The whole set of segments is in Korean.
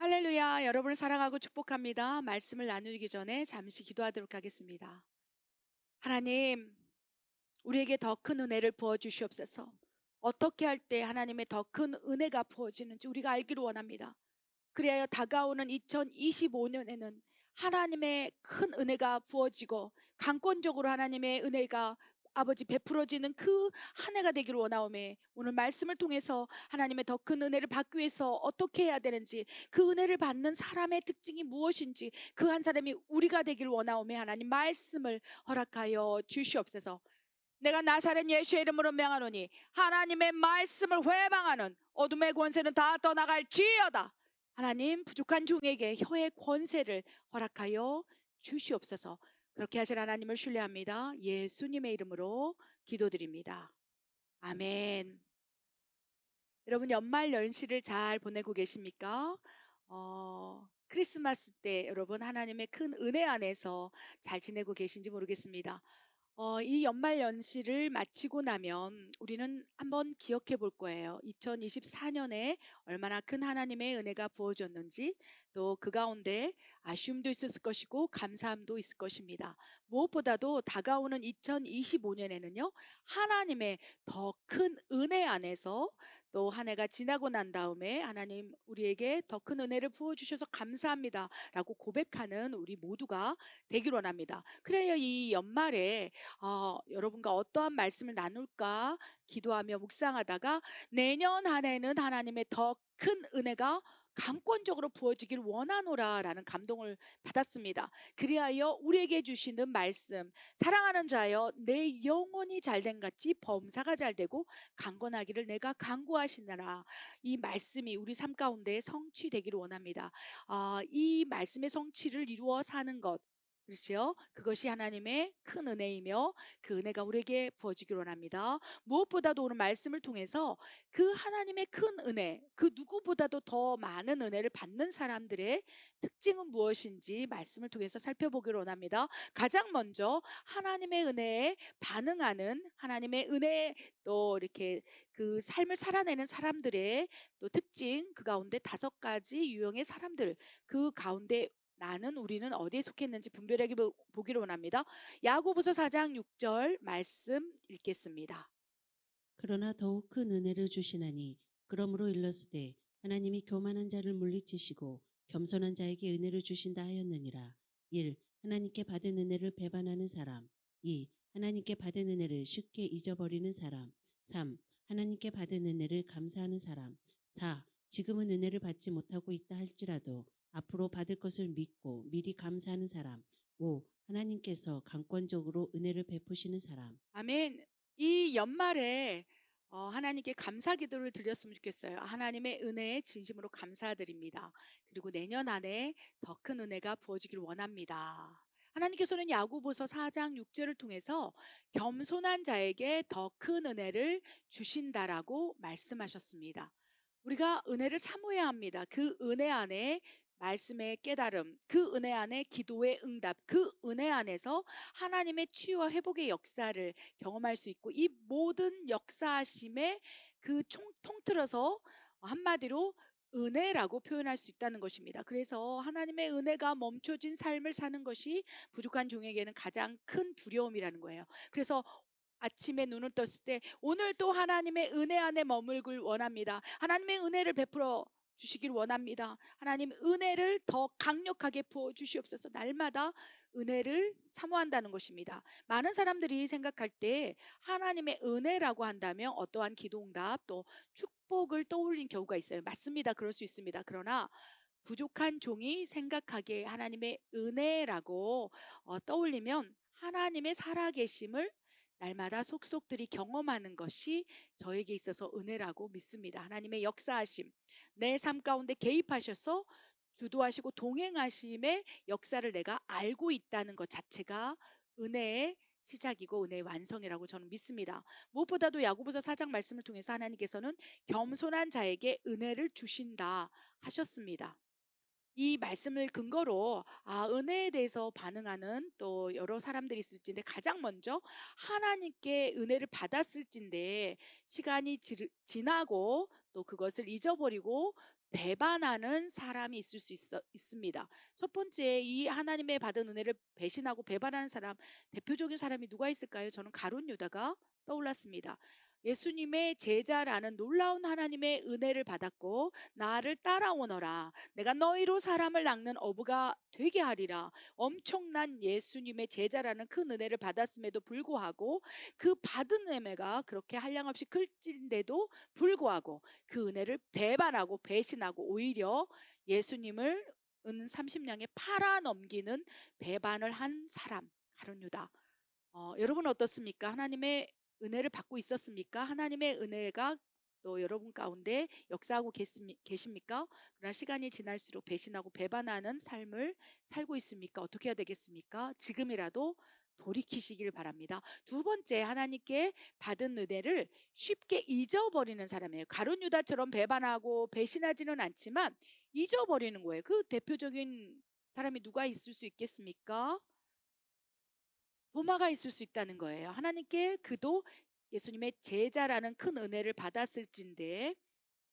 할렐루야. 여러분을 사랑하고 축복합니다. 말씀을 나누기 전에 잠시 기도하도록 하겠습니다. 하나님, 우리에게 더 큰 은혜를 부어 주시옵소서. 어떻게 할 때 하나님의 더 큰 은혜가 부어지는지 우리가 알기를 원합니다. 그리하여 다가오는 2025년에는 하나님의 큰 은혜가 부어지고 강권적으로 하나님의 은혜가 아버지 베풀어지는 그 한 해가 되기를 원하오매 오늘 말씀을 통해서 하나님의 더 큰 은혜를 받기 위해서 어떻게 해야 되는지 그 은혜를 받는 사람의 특징이 무엇인지 그 한 사람이 우리가 되기를 원하오매 하나님 말씀을 허락하여 주시옵소서. 내가 나사렛 예수의 이름으로 명하노니 하나님의 말씀을 회방하는 어둠의 권세는 다 떠나갈지어다. 하나님 부족한 종에게 혀의 권세를 허락하여 주시옵소서. 그렇게 하실 하나님을 신뢰합니다. 예수님의 이름으로 기도드립니다. 아멘. 여러분 연말 연시를 잘 보내고 계십니까? 어, 크리스마스 때 여러분 하나님의 큰 은혜 안에서 잘 지내고 계신지 모르겠습니다. 어, 이 연말 연시를 마치고 나면 우리는 한번 기억해 볼 거예요. 2024년에 얼마나 큰 하나님의 은혜가 부어졌는지 또 그 가운데 아쉬움도 있었을 것이고 감사함도 있을 것입니다. 무엇보다도 다가오는 2025년에는요, 하나님의 더 큰 은혜 안에서 또 한 해가 지나고 난 다음에 하나님 우리에게 더 큰 은혜를 부어 주셔서 감사합니다. 라고 고백하는 우리 모두가 되길 원합니다. 그래야 이 연말에 어, 여러분과 어떠한 말씀을 나눌까 기도하며 묵상하다가 내년 한 해는 하나님의 더 큰 은혜가 강권적으로 부어지길 원하노라라는 감동을 받았습니다. 그리하여 우리에게 주시는 말씀 사랑하는 자여 내 영혼이 잘된 같이 범사가 잘되고 강건하기를 내가 강구하시나라 이 말씀이 우리 삶 가운데 성취되기를 원합니다. 아, 이 말씀의 성취를 이루어 사는 것 그렇죠? 그것이 하나님의 큰 은혜이며 그 은혜가 우리에게 부어지기를 원합니다. 무엇보다도 오늘 말씀을 통해서 그 하나님의 큰 은혜, 그 누구보다도 더 많은 은혜를 받는 사람들의 특징은 무엇인지 말씀을 통해서 살펴보기를 원합니다. 가장 먼저 하나님의 은혜에 반응하는 하나님의 은혜 또 이렇게 그 삶을 살아내는 사람들의 또 특징 그 가운데 다섯 가지 유형의 사람들 그 가운데 나는 우리는 어디에 속했는지 분별하게 보- 보기를 원합니다. 야고보서 4장 6절 말씀 읽겠습니다. 그러나 더욱 큰 은혜를 주시나니 그러므로 일렀으되 하나님이 교만한 자를 물리치시고 겸손한 자에게 은혜를 주신다 하였느니라. 1. 하나님께 받은 은혜를 배반하는 사람. 2. 하나님께 받은 은혜를 쉽게 잊어버리는 사람. 3. 하나님께 받은 은혜를 감사하는 사람. 4. 지금은 은혜를 받지 못하고 있다 할지라도 앞으로 받을 것을 믿고 미리 감사하는 사람. 5. 하나님께서 강권적으로 은혜를 베푸시는 사람. 아멘. 이 연말에 어, 하나님께 감사 기도를 드렸으면 좋겠어요. 하나님의 은혜에 진심으로 감사드립니다. 그리고 내년 안에 더 큰 은혜가 부어지기를 원합니다. 하나님께서는 야고보서 4장 6절을 통해서 겸손한 자에게 더 큰 은혜를 주신다라고 말씀하셨습니다. 우리가 은혜를 사모해야 합니다. 그 은혜 안에 말씀의 깨달음, 그 은혜 안에 기도의 응답, 그 은혜 안에서 하나님의 치유와 회복의 역사를 경험할 수 있고 이 모든 역사하심의 그 총, 통틀어서 한마디로 은혜라고 표현할 수 있다는 것입니다. 그래서 하나님의 은혜가 멈춰진 삶을 사는 것이 부족한 종에게는 가장 큰 두려움이라는 거예요. 그래서 아침에 눈을 떴을 때 오늘 또 하나님의 은혜 안에 머물길 원합니다. 하나님의 은혜를 베풀어 주시길 원합니다. 하나님 은혜를 더 강력하게 부어 주시옵소서. 날마다 은혜를 사모한다는 것입니다. 많은 사람들이 생각할 때 하나님의 은혜라고 한다면 어떠한 기도응답 또 축복을 떠올린 경우가 있어요. 맞습니다. 그럴 수 있습니다. 그러나 부족한 종이 생각하기에 하나님의 은혜라고 어, 떠올리면 하나님의 살아계심을 날마다 속속들이 경험하는 것이 저에게 있어서 은혜라고 믿습니다. 하나님의 역사하심, 내 삶 가운데 개입하셔서 주도하시고 동행하심의 역사를 내가 알고 있다는 것 자체가 은혜의 시작이고 은혜의 완성이라고 저는 믿습니다. 무엇보다도 야고보서 4장 말씀을 통해서 하나님께서는 겸손한 자에게 은혜를 주신다 하셨습니다. 이 말씀을 근거로 아 은혜에 대해서 반응하는 또 여러 사람들이 있을진데 가장 먼저 하나님께 은혜를 받았을진데 시간이 지, 지나고 또 그것을 잊어버리고 배반하는 사람이 있을 수 있어, 있습니다. 첫 번째 이 하나님의 받은 은혜를 배신하고 배반하는 사람 대표적인 사람이 누가 있을까요? 저는 가론 유다가 떠올랐습니다. 예수님의 제자라는 놀라운 하나님의 은혜를 받았고 나를 따라오너라. 내가 너희로 사람을 낚는 어부가 되게 하리라. 엄청난 예수님의 제자라는 큰 은혜를 받았음에도 불구하고 그 받은 은혜가 그렇게 한량없이 클진데도 불구하고 그 은혜를 배반하고 배신하고 오히려 예수님을 은 30냥에 팔아 넘기는 배반을 한 사람 가론 유다. 어, 여러분 어떻습니까? 하나님의 은혜를 받고 있었습니까? 하나님의 은혜가 또 여러분 가운데 역사하고 계십니- 계십니까? 그러나 시간이 지날수록 배신하고 배반하는 삶을 살고 있습니까? 어떻게 해야 되겠습니까? 지금이라도 돌이키시길 바랍니다. 두 번째 하나님께 받은 은혜를 쉽게 잊어버리는 사람이에요. 가룟 유다처럼 배반하고 배신하지는 않지만 잊어버리는 거예요. 그 대표적인 사람이 누가 있을 수 있겠습니까? 도마가 있을 수 있다는 거예요. 하나님께 그도 예수님의 제자라는 큰 은혜를 받았을진데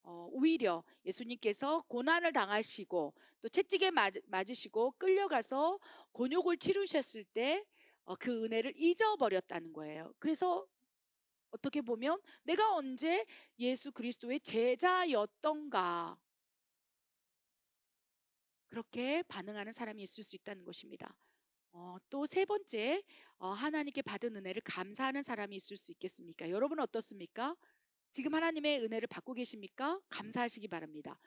어, 오히려 예수님께서 고난을 당하시고 또 채찍에 맞, 맞으시고 끌려가서 곤욕을 치르셨을 때 어, 그 은혜를 잊어버렸다는 거예요. 그래서 어떻게 보면 내가 언제 예수 그리스도의 제자였던가 그렇게 반응하는 사람이 있을 수 있다는 것입니다. 어, 또 세 번째 어, 하나님께 받은 은혜를 감사하는 사람이 있을 수 있겠습니까? 여러분 어떻습니까? 지금 하나님의 은혜를 받고 계십니까? 감사하시기 바랍니다.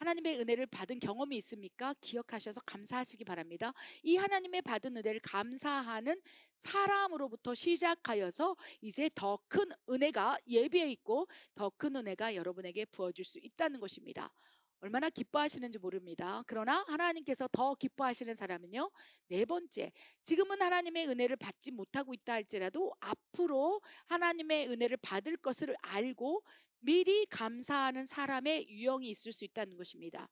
하나님의 은혜를 받은 경험이 있습니까? 기억하셔서 감사하시기 바랍니다. 이 하나님의 받은 은혜를 감사하는 사람으로부터 시작하여서 이제 더 큰 은혜가 예비해 있고 더 큰 은혜가 여러분에게 부어질 수 있다는 것입니다. 얼마나 기뻐하시는지 모릅니다. 그러나 하나님께서 더 기뻐하시는 사람은요. 네 번째, 지금은 하나님의 은혜를 받지 못하고 있다 할지라도 앞으로 하나님의 은혜를 받을 것을 알고 미리 감사하는 사람의 유형이 있을 수 있다는 것입니다.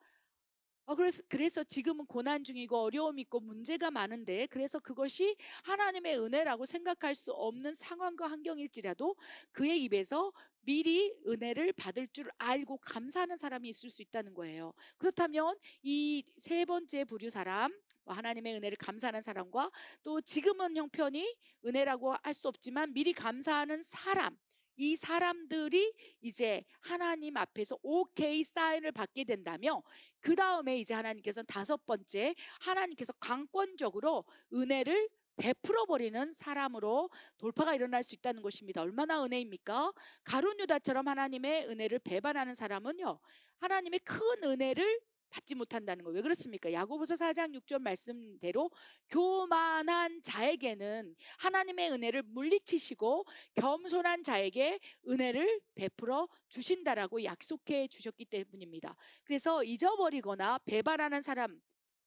어, 그래서, 그래서 지금은 고난 중이고 어려움이 있고 문제가 많은데 그래서 그것이 하나님의 은혜라고 생각할 수 없는 상황과 환경일지라도 그의 입에서 미리 은혜를 받을 줄 알고 감사하는 사람이 있을 수 있다는 거예요. 그렇다면 이 세 번째 부류 사람, 뭐 하나님의 은혜를 감사하는 사람과 또 지금은 형편이 은혜라고 할 수 없지만 미리 감사하는 사람, 이 사람들이 이제 하나님 앞에서 오케이 사인을 받게 된다며 그 다음에 이제 하나님께서 다섯 번째 하나님께서 강권적으로 은혜를 베풀어 버리는 사람으로 돌파가 일어날 수 있다는 것입니다. 얼마나 은혜입니까? 가룟 유다처럼 하나님의 은혜를 배반하는 사람은요. 하나님의 큰 은혜를 받지 못한다는 거예요. 왜 그렇습니까? 야고보서 4장 6절 말씀대로 교만한 자에게는 하나님의 은혜를 물리치시고 겸손한 자에게 은혜를 베풀어 주신다라고 약속해 주셨기 때문입니다. 그래서 잊어버리거나 배반하는 사람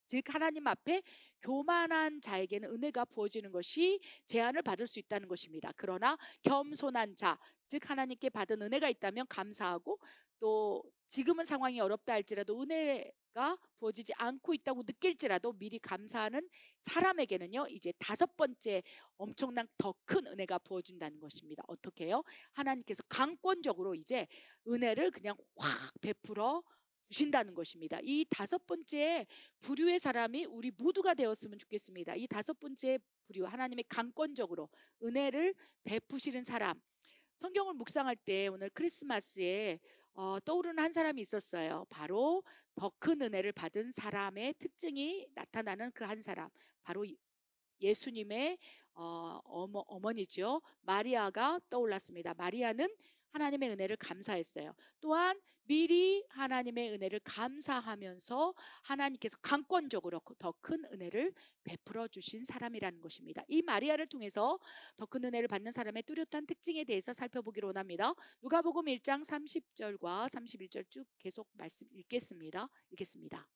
즉 하나님 앞에 교만한 자에게는 은혜가 부어지는 것이 제한을 받을 수 있다는 것입니다. 그러나 겸손한 자, 즉 하나님께 받은 은혜가 있다면 감사하고 또 지금은 상황이 어렵다 할지라도 은혜가 부어지지 않고 있다고 느낄지라도 미리 감사하는 사람에게는요 이제 다섯 번째 엄청난 더 큰 은혜가 부어진다는 것입니다. 어떻게 해요? 하나님께서 강권적으로 이제 은혜를 그냥 확 베풀어 주신다는 것입니다. 이 다섯 번째 부류의 사람이 우리 모두가 되었으면 좋겠습니다. 이 다섯 번째 부류 하나님의 강권적으로 은혜를 베푸시는 사람. 성경을 묵상할 때 오늘 크리스마스에 어, 떠오르는 한 사람이 있었어요. 바로 더 큰 은혜를 받은 사람의 특징이 나타나는 그 한 사람. 바로 예수님의 어, 어머, 어머니죠. 마리아가 떠올랐습니다. 마리아는 하나님의 은혜를 감사했어요. 또한 미리 하나님의 은혜를 감사하면서 하나님께서 강권적으로 더 큰 은혜를 베풀어 주신 사람이라는 것입니다. 이 마리아를 통해서 더 큰 은혜를 받는 사람의 뚜렷한 특징에 대해서 살펴보기로 원합니다. 누가복음 1장 30절과 31절 쭉 계속 말씀 읽겠습니다. 읽겠습니다.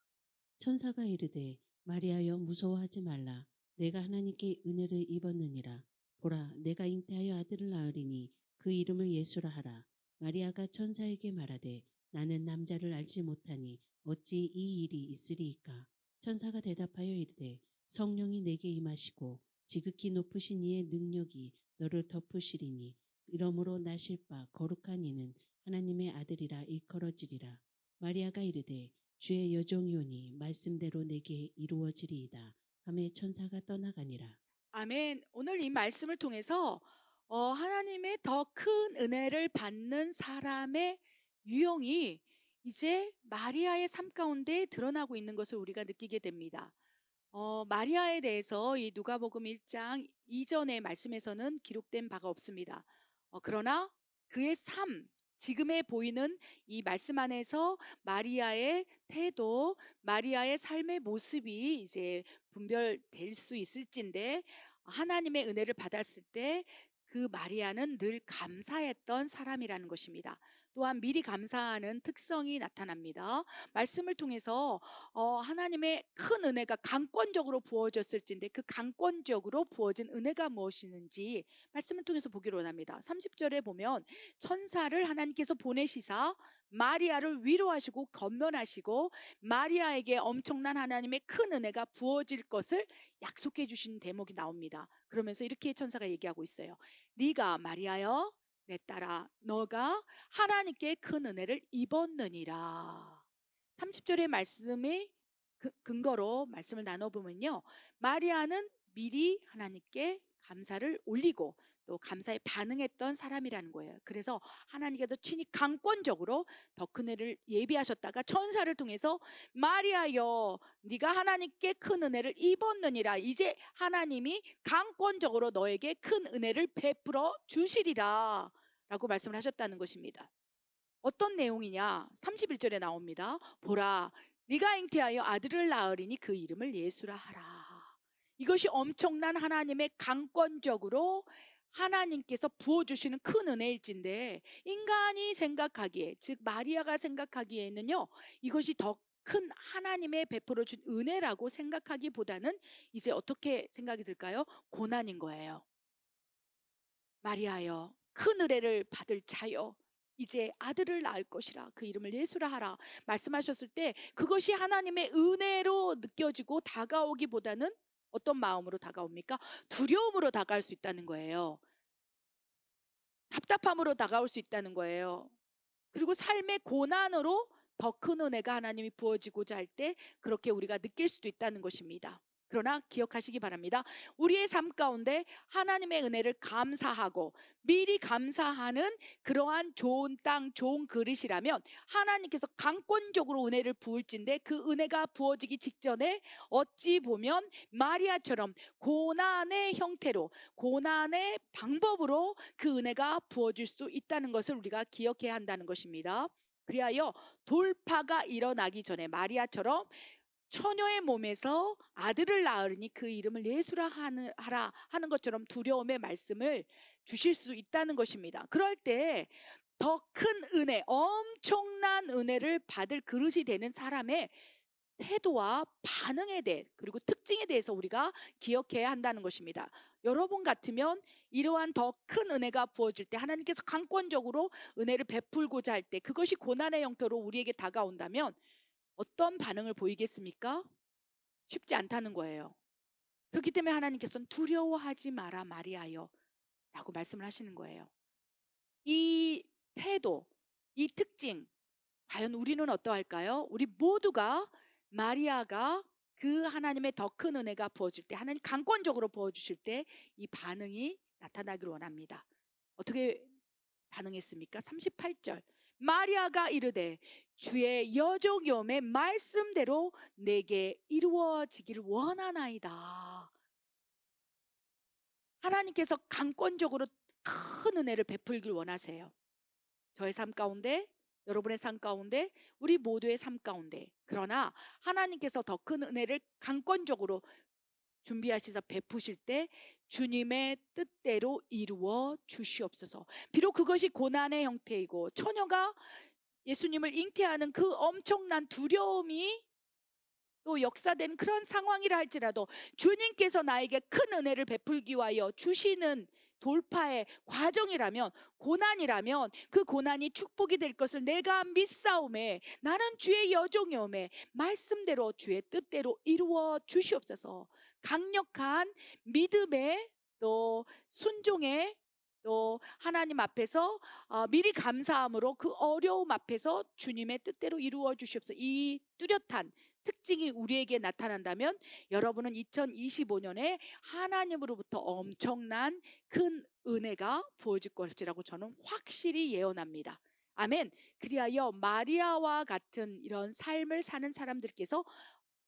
천사가 이르되 마리아여 무서워하지 말라 내가 하나님께 은혜를 입었느니라 보라 내가 잉태하여 아들을 낳으리니 그 이름을 예수라 하라 마리아가 천사에게 말하되 나는 남자를 알지 못하니 어찌 이 일이 있으리이까 천사가 대답하여 이르되 성령이 내게 임하시고 지극히 높으신 이의 능력이 너를 덮으시리니 이러므로 나실 바 거룩한 이는 하나님의 아들이라 일컬어지리라 마리아가 이르되 주의 여종이오니 말씀대로 내게 이루어지리이다. 하매 천사가 떠나가니라. 아멘. 오늘 이 말씀을 통해서 어, 하나님의 더 큰 은혜를 받는 사람의 유형이 이제 마리아의 삶 가운데 드러나고 있는 것을 우리가 느끼게 됩니다. 어, 마리아에 대해서 이 누가복음 1장 이전의 말씀에서는 기록된 바가 없습니다. 어, 그러나 그의 삶, 지금에 보이는 이 말씀 안에서 마리아의 태도, 마리아의 삶의 모습이 이제 분별될 수 있을진데 하나님의 은혜를 받았을 때 그 마리아는 늘 감사했던 사람이라는 것입니다. 또한 미리 감사하는 특성이 나타납니다. 말씀을 통해서 어, 하나님의 큰 은혜가 강권적으로 부어졌을진데 그 강권적으로 부어진 은혜가 무엇이는지 말씀을 통해서 보기로 원합니다. 30절에 보면 천사를 하나님께서 보내시사 마리아를 위로하시고 건면하시고 마리아에게 엄청난 하나님의 큰 은혜가 부어질 것을 약속해 주신 대목이 나옵니다. 그러면서 이렇게 천사가 얘기하고 있어요. 네가 마리아여 내 딸아 너가 하나님께 큰 은혜를 입었느니라. 30절의 말씀이 그- 근거로 말씀을 나눠보면요. 마리아는 미리 하나님께 감사를 올리고 또 감사에 반응했던 사람이라는 거예요. 그래서 하나님께서 친히 강권적으로 더 큰 은혜를 예비하셨다가 천사를 통해서 마리아여 네가 하나님께 큰 은혜를 입었느니라 이제 하나님이 강권적으로 너에게 큰 은혜를 베풀어 주시리라 라고 말씀을 하셨다는 것입니다. 어떤 내용이냐? 31절에 나옵니다. 보라 네가 잉태하여 아들을 낳으리니 그 이름을 예수라 하라. 이것이 엄청난 하나님의 강권적으로 하나님께서 부어주시는 큰 은혜일진데 인간이 생각하기에 즉 마리아가 생각하기에는요 이것이 더 큰 하나님의 베풀어 준 은혜라고 생각하기보다는 이제 어떻게 생각이 들까요? 고난인 거예요. 마리아여 큰 은혜를 받을 자여 이제 아들을 낳을 것이라 그 이름을 예수라 하라 말씀하셨을 때 그것이 하나님의 은혜로 느껴지고 다가오기보다는 어떤 마음으로 다가옵니까? 두려움으로 다가올 수 있다는 거예요. 답답함으로 다가올 수 있다는 거예요. 그리고 삶의 고난으로 더 큰 은혜가 하나님이 부어지고자 할 때 그렇게 우리가 느낄 수도 있다는 것입니다. 그러나 기억하시기 바랍니다. 우리의 삶 가운데 하나님의 은혜를 감사하고 미리 감사하는 그러한 좋은 땅, 좋은 그릇이라면 하나님께서 강권적으로 은혜를 부을진데 그 은혜가 부어지기 직전에 어찌 보면 마리아처럼 고난의 형태로 고난의 방법으로 그 은혜가 부어질 수 있다는 것을 우리가 기억해야 한다는 것입니다. 그리하여 돌파가 일어나기 전에 마리아처럼 처녀의 몸에서 아들을 낳으니 그 이름을 예수라 하는, 하라 하는 것처럼 두려움의 말씀을 주실 수 있다는 것입니다. 그럴 때 더 큰 은혜, 엄청난 은혜를 받을 그릇이 되는 사람의 태도와 반응에 대해 그리고 특징에 대해서 우리가 기억해야 한다는 것입니다. 여러분 같으면 이러한 더 큰 은혜가 부어질 때 하나님께서 강권적으로 은혜를 베풀고자 할 때 그것이 고난의 형태로 우리에게 다가온다면 어떤 반응을 보이겠습니까? 쉽지 않다는 거예요. 그렇기 때문에 하나님께서는 두려워하지 마라 마리아여 라고 말씀을 하시는 거예요. 이 태도, 이 특징, 과연 우리는 어떠할까요? 우리 모두가 마리아가 그 하나님의 더 큰 은혜가 부어질 때, 하나님 강권적으로 부어주실 때 이 반응이 나타나기를 원합니다. 어떻게 반응했습니까? 38절. 마리아가 이르되 주의 여종염의 말씀대로 내게 이루어지기를 원하나이다. 하나님께서 강권적으로 큰 은혜를 베풀길 원하세요. 저의 삶 가운데, 여러분의 삶 가운데, 우리 모두의 삶 가운데. 그러나 하나님께서 더 큰 은혜를 강권적으로 준비하시사 베푸실 때 주님의 뜻대로 이루어 주시옵소서. 비록 그것이 고난의 형태이고 처녀가 예수님을 잉태하는 그 엄청난 두려움이 또 역사된 그런 상황이라 할지라도 주님께서 나에게 큰 은혜를 베풀기 위하여 주시는 돌파의 과정이라면 고난이라면 그 고난이 축복이 될 것을 내가 믿사오매 나는 주의 여종이 오매 말씀대로 주의 뜻대로 이루어 주시옵소서. 강력한 믿음의 또 순종의 또 하나님 앞에서 어, 미리 감사함으로 그 어려움 앞에서 주님의 뜻대로 이루어 주시옵소서. 이 뚜렷한 특징이 우리에게 나타난다면 여러분은 2025년에 하나님으로부터 엄청난 큰 은혜가 부어질 것이라고 저는 확실히 예언합니다. 아멘. 그리하여 마리아와 같은 이런 삶을 사는 사람들께서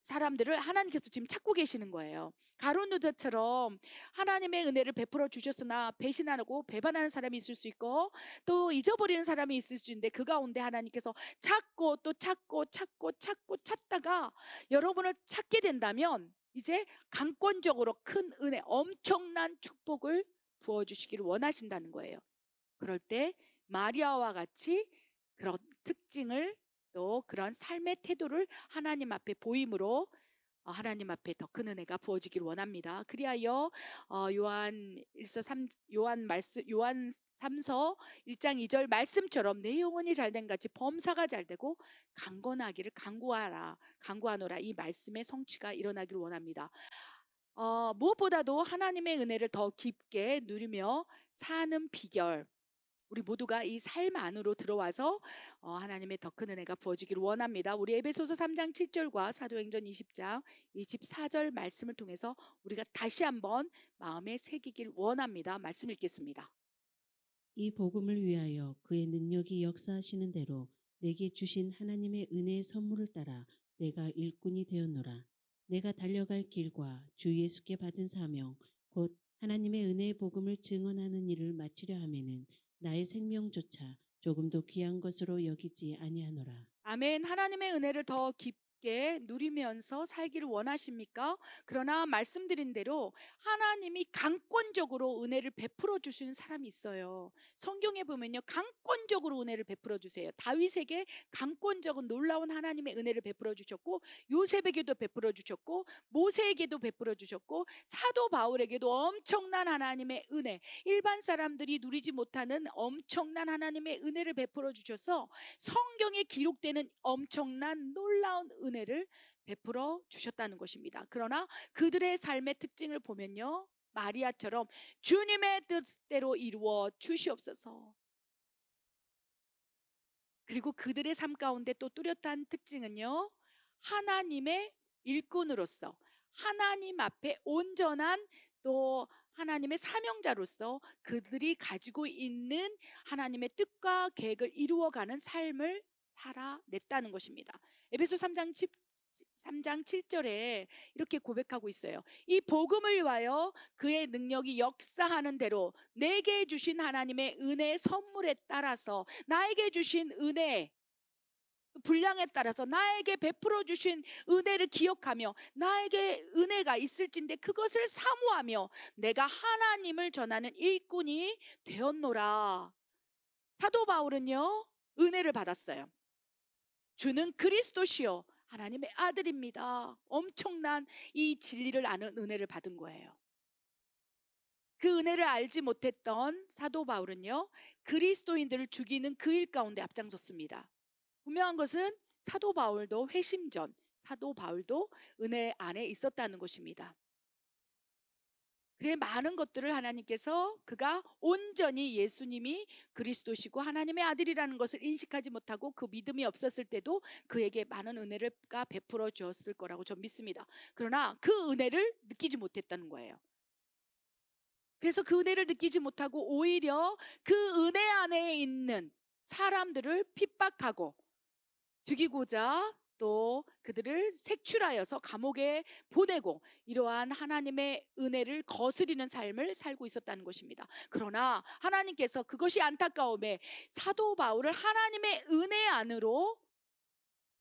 사람들을 하나님께서 지금 찾고 계시는 거예요. 가론누드처럼 하나님의 은혜를 베풀어 주셨으나 배신하고 배반하는 사람이 있을 수 있고 또 잊어버리는 사람이 있을 수 있는데 그 가운데 하나님께서 찾고 또 찾고 찾고 찾고 찾다가 여러분을 찾게 된다면 이제 강권적으로 큰 은혜, 엄청난 축복을 부어 주시기를 원하신다는 거예요. 그럴 때 마리아와 같이 그런 특징을 또 그런 삶의 태도를 하나님 앞에 보임으로 어, 하나님 앞에 더 큰 은혜가 부어지기를 원합니다. 그리하여 어, 요한 1서 3 요한 말씀 요한 3서 1장 2절 말씀처럼 내 영혼이 잘된 같이 범사가 잘되고 강건하기를 강구하라 강구하노라 이 말씀의 성취가 일어나기를 원합니다. 어, 무엇보다도 하나님의 은혜를 더 깊게 누리며 사는 비결 우리 모두가 이 삶 안으로 들어와서 어, 하나님의 더 큰 은혜가 부어지기를 원합니다. 우리 에베소서 3장 7절과 사도행전 20장 24절 말씀을 통해서 우리가 다시 한번 마음에 새기길 원합니다. 말씀 읽겠습니다. 이 복음을 위하여 그의 능력이 역사하시는 대로 내게 주신 하나님의 은혜의 선물을 따라 내가 일꾼이 되었노라. 내가 달려갈 길과 주 예수께 받은 사명 곧 하나님의 은혜의 복음을 증언하는 일을 마치려 하면은 나의 생명조차 조금도 귀한 것으로 여기지 아니하노라. 아멘. 하나님의 은혜를 더 깊 게 누리면서 살기를 원하십니까? 그러나 말씀드린 대로 하나님이 강권적으로 은혜를 베풀어 주시는 사람이 있어요. 성경에 보면요. 강권적으로 은혜를 베풀어 주세요. 다윗에게 강권적인 놀라운 하나님의 은혜를 베풀어 주셨고 요셉에게도 베풀어 주셨고 모세에게도 베풀어 주셨고 사도 바울에게도 엄청난 하나님의 은혜, 일반 사람들이 누리지 못하는 엄청난 하나님의 은혜를 베풀어 주셔서 성경에 기록되는 엄청난 놀라운 은혜 를 베풀어 주셨다는 것입니다. 그러나 그들의 삶의 특징을 보면요. 마리아처럼 주님의 뜻대로 이루어 주시옵소서. 그리고 그들의 삶 가운데 또 뚜렷한 특징은요. 하나님의 일꾼으로서 하나님 앞에 온전한 또 하나님의 사명자로서 그들이 가지고 있는 하나님의 뜻과 계획을 이루어가는 삶을 살아냈다는 것입니다. 에베소 3장 10, 3장 7절에 이렇게 고백하고 있어요. 이 복음을 위하여 그의 능력이 역사하는 대로 내게 주신 하나님의 은혜의 선물에 따라서 나에게 주신 은혜 분량에 따라서 나에게 베풀어 주신 은혜를 기억하며 나에게 은혜가 있을진데 그것을 사모하며 내가 하나님을 전하는 일꾼이 되었노라. 사도 바울은요 은혜를 받았어요. 주는 그리스도시요 하나님의 아들입니다. 엄청난 이 진리를 아는 은혜를 받은 거예요. 그 은혜를 알지 못했던 사도 바울은요 그리스도인들을 죽이는 그 일 가운데 앞장섰습니다. 분명한 것은 사도 바울도 회심전, 사도 바울도 은혜 안에 있었다는 것입니다. 그래 많은 것들을 하나님께서 그가 온전히 예수님이 그리스도시고 하나님의 아들이라는 것을 인식하지 못하고 그 믿음이 없었을 때도 그에게 많은 은혜를가 베풀어 주었을 거라고 전 믿습니다. 그러나 그 은혜를 느끼지 못했다는 거예요. 그래서 그 은혜를 느끼지 못하고 오히려 그 은혜 안에 있는 사람들을 핍박하고 죽이고자 또 그들을 색출하여서 감옥에 보내고 이러한 하나님의 은혜를 거스리는 삶을 살고 있었다는 것입니다. 그러나 하나님께서 그것이 안타까움에 사도 바울을 하나님의 은혜 안으로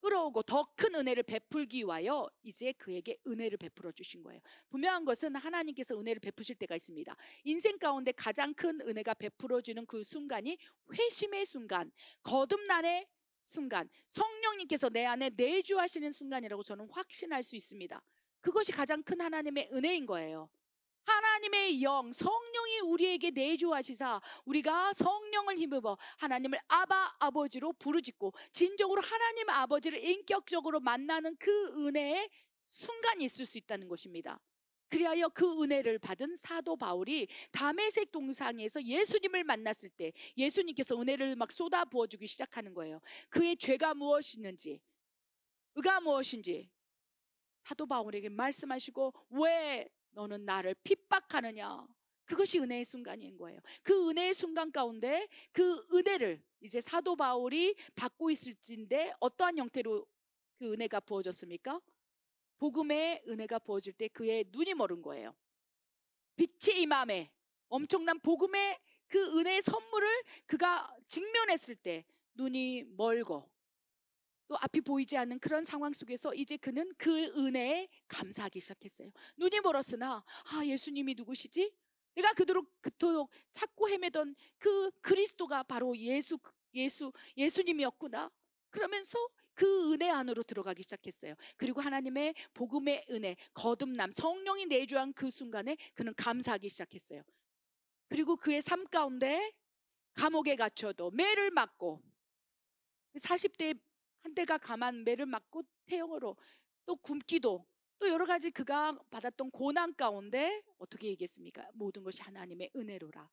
끌어오고 더 큰 은혜를 베풀기 위하여 이제 그에게 은혜를 베풀어 주신 거예요. 분명한 것은 하나님께서 은혜를 베푸실 때가 있습니다. 인생 가운데 가장 큰 은혜가 베풀어지는 그 순간이 회심의 순간, 거듭난의 순간, 성령님께서 내 안에 내주하시는 순간이라고 저는 확신할 수 있습니다. 그것이 가장 큰 하나님의 은혜인 거예요. 하나님의 영, 성령이 우리에게 내주하시사 우리가 성령을 힘입어 하나님을 아바 아버지로 부르짖고 진정으로 하나님 아버지를 인격적으로 만나는 그 은혜의 순간이 있을 수 있다는 것입니다. 그리하여 그 은혜를 받은 사도 바울이 담에색 동상에서 예수님을 만났을 때 예수님께서 은혜를 막 쏟아 부어주기 시작하는 거예요. 그의 죄가 무엇이는지, 의가 무엇인지 사도 바울에게 말씀하시고 왜 너는 나를 핍박하느냐? 그것이 은혜의 순간인 거예요. 그 은혜의 순간 가운데 그 은혜를 이제 사도 바울이 받고 있을진데 어떠한 형태로 그 은혜가 부어졌습니까? 복음의 은혜가 부어질 때 그의 눈이 멀은 거예요. 빛이 임함에 엄청난 복음의 그 은혜의 선물을 그가 직면했을 때 눈이 멀고 또 앞이 보이지 않는 그런 상황 속에서 이제 그는 그 은혜에 감사하기 시작했어요. 눈이 멀었으나 아 예수님이 누구시지? 내가 그토록 그토록 찾고 헤매던 그 그리스도가 바로 예수 예수 예수님이었구나. 그러면서 그 은혜 안으로 들어가기 시작했어요. 그리고 하나님의 복음의 은혜, 거듭남, 성령이 내주한 그 순간에 그는 감사하기 시작했어요. 그리고 그의 삶 가운데 감옥에 갇혀도 매를 맞고 40대 한때가 감한 매를 맞고 태형으로 또 굶기도 또 여러 가지 그가 받았던 고난 가운데 어떻게 얘기했습니까? 모든 것이 하나님의 은혜로라.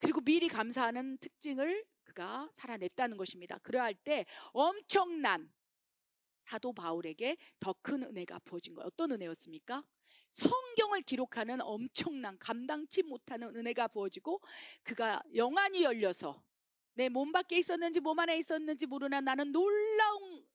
그리고 미리 감사하는 특징을 그가 살아냈다는 것입니다. 그러할 때 엄청난 사도 바울에게 더 큰 은혜가 부어진 거예요. 어떤 은혜였습니까? 성경을 기록하는 엄청난 감당치 못하는 은혜가 부어지고 그가 영안이 열려서 내 몸 밖에 있었는지 몸 안에 있었는지 모르나 나는 놀라운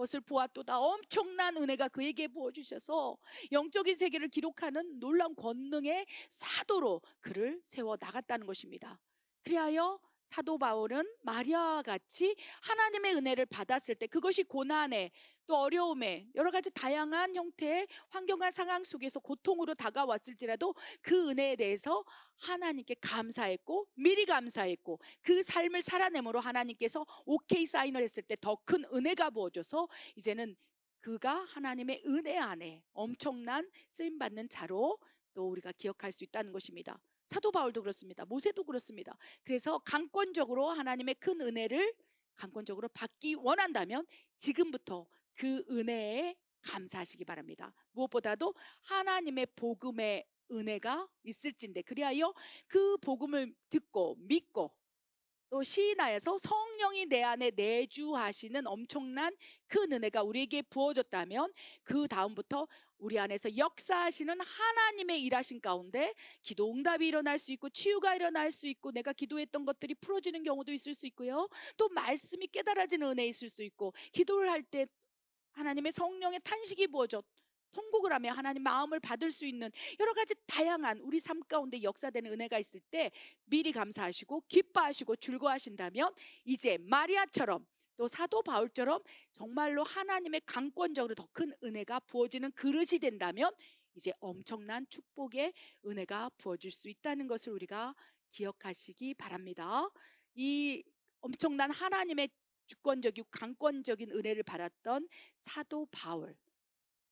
것을 보았도다 엄청난 은혜가 그에게 부어주셔서 영적인 세계를 기록하는 놀라운 권능의 사도로 그를 세워 나갔다는 것입니다. 그리하여 사도 바울은 마리아와 같이 하나님의 은혜를 받았을 때 그것이 고난에 또 어려움에 여러 가지 다양한 형태의 환경과 상황 속에서 고통으로 다가왔을지라도 그 은혜에 대해서 하나님께 감사했고 미리 감사했고 그 삶을 살아내므로 하나님께서 오케이 사인을 했을 때 더 큰 은혜가 부어져서 이제는 그가 하나님의 은혜 안에 엄청난 쓰임 받는 자로 또 우리가 기억할 수 있다는 것입니다. 사도 바울도 그렇습니다. 모세도 그렇습니다. 그래서 강권적으로 하나님의 큰 은혜를 강권적으로 받기 원한다면 지금부터 그 은혜에 감사하시기 바랍니다. 무엇보다도 하나님의 복음의 은혜가 있을진데 그리하여 그 복음을 듣고 믿고 또 시인하여서 성령이 내 안에 내주하시는 엄청난 큰 은혜가 우리에게 부어졌다면 그 다음부터 우리 안에서 역사하시는 하나님의 일하신 가운데 기도 응답이 일어날 수 있고 치유가 일어날 수 있고 내가 기도했던 것들이 풀어지는 경우도 있을 수 있고요. 또 말씀이 깨달아지는 은혜 있을 수 있고 기도를 할 때 하나님의 성령의 탄식이 부어져 통곡을 하며 하나님 마음을 받을 수 있는 여러 가지 다양한 우리 삶 가운데 역사되는 은혜가 있을 때 미리 감사하시고 기뻐하시고 즐거워하신다면 이제 마리아처럼 또 사도 바울처럼 정말로 하나님의 강권적으로 더 큰 은혜가 부어지는 그릇이 된다면 이제 엄청난 축복의 은혜가 부어질 수 있다는 것을 우리가 기억하시기 바랍니다. 이 엄청난 하나님의 주권적이고 강권적인 은혜를 받았던 사도 바울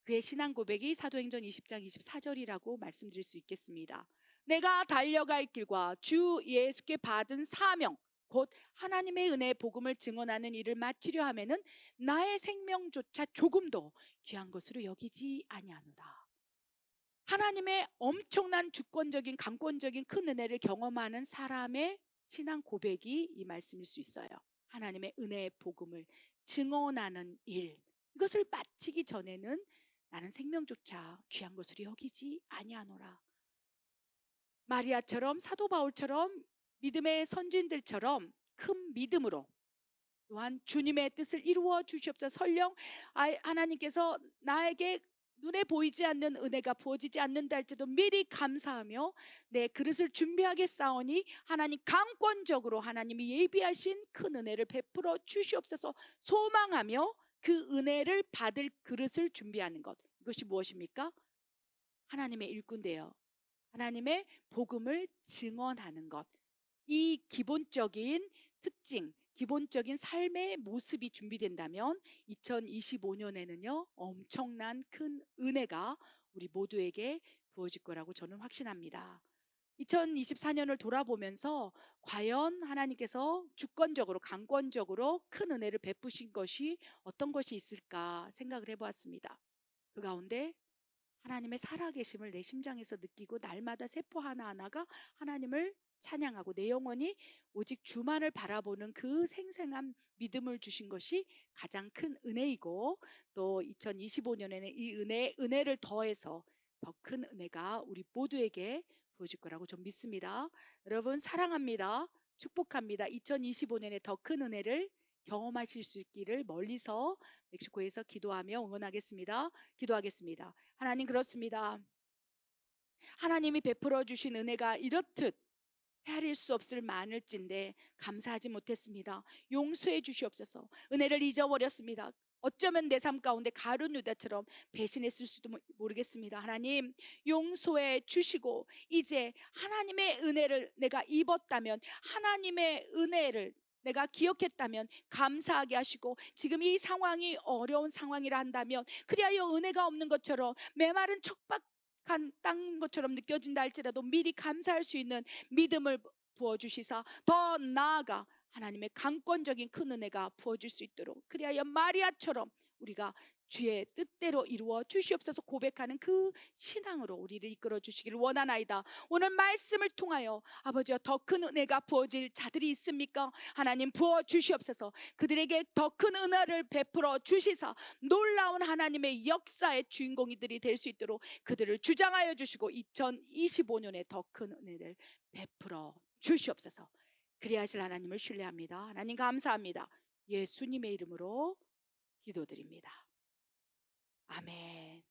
그의 신앙 고백이 사도행전 20장 24절이라고 말씀드릴 수 있겠습니다. 내가 달려갈 길과 주 예수께 받은 사명 곧 하나님의 은혜의 복음을 증언하는 일을 마치려 하면은 나의 생명조차 조금도 귀한 것으로 여기지 아니하노라. 하나님의 엄청난 주권적인 강권적인 큰 은혜를 경험하는 사람의 신앙 고백이 이 말씀일 수 있어요. 하나님의 은혜의 복음을 증언하는 일. 이것을 마치기 전에는 나는 생명조차 귀한 것으로 여기지 아니하노라. 마리아처럼 사도 바울처럼 믿음의 선진들처럼 큰 믿음으로 또한 주님의 뜻을 이루어 주시옵소서 설령 아, 하나님께서 나에게 눈에 보이지 않는 은혜가 부어지지 않는다 할지도 미리 감사하며 내 그릇을 준비하겠사오니 하나님 강권적으로 하나님이 예비하신 큰 은혜를 베풀어 주시옵소서 소망하며 그 은혜를 받을 그릇을 준비하는 것 이것이 무엇입니까? 하나님의 일꾼되어 하나님의 복음을 증언하는 것. 이 기본적인 특징, 기본적인 삶의 모습이 준비된다면 2025년에는요, 엄청난 큰 은혜가 우리 모두에게 부어질 거라고 저는 확신합니다. 2024년을 돌아보면서 과연 하나님께서 주권적으로, 강권적으로 큰 은혜를 베푸신 것이 어떤 것이 있을까 생각을 해보았습니다. 그 가운데 하나님의 살아계심을 내 심장에서 느끼고 날마다 세포 하나하나가 하나님을 찬양하고 내 영혼이 오직 주만을 바라보는 그 생생한 믿음을 주신 것이 가장 큰 은혜이고 또 2025년에는 이 은혜 은혜를 더해서 더 큰 은혜가 우리 모두에게 부어질 거라고 좀 믿습니다. 여러분 사랑합니다. 축복합니다. 2025년에 더 큰 은혜를 경험하실 수 있기를 멀리서 멕시코에서 기도하며 응원하겠습니다. 기도하겠습니다. 하나님 그렇습니다. 하나님이 베풀어 주신 은혜가 이렇듯 헤아릴 수 없을 많을진데 감사하지 못했습니다. 용서해 주시옵소서. 은혜를 잊어버렸습니다. 어쩌면 내 삶 가운데 가룟 유다처럼 배신했을 수도 모- 모르겠습니다. 하나님 용서해 주시고 이제 하나님의 은혜를 내가 입었다면 하나님의 은혜를 내가 기억했다면 감사하게 하시고 지금 이 상황이 어려운 상황이라 한다면 그리하여 은혜가 없는 것처럼 메마른 척박한 땅인 것처럼 느껴진다 할지라도 미리 감사할 수 있는 믿음을 부어주시사 더 나아가 하나님의 강권적인 큰 은혜가 부어질 수 있도록 그리하여 마리아처럼 우리가 주의 뜻대로 이루어 주시옵소서 고백하는 그 신앙으로 우리를 이끌어 주시기를 원하나이다. 오늘 말씀을 통하여 아버지와 더 큰 은혜가 부어질 자들이 있습니까? 하나님 부어 주시옵소서. 그들에게 더 큰 은혜를 베풀어 주시사 놀라운 하나님의 역사의 주인공이들이 될 수 있도록 그들을 주장하여 주시고 2025년에 더 큰 은혜를 베풀어 주시옵소서. 그리하실 하나님을 신뢰합니다. 하나님 감사합니다. 예수님의 이름으로 기도드립니다. 아멘.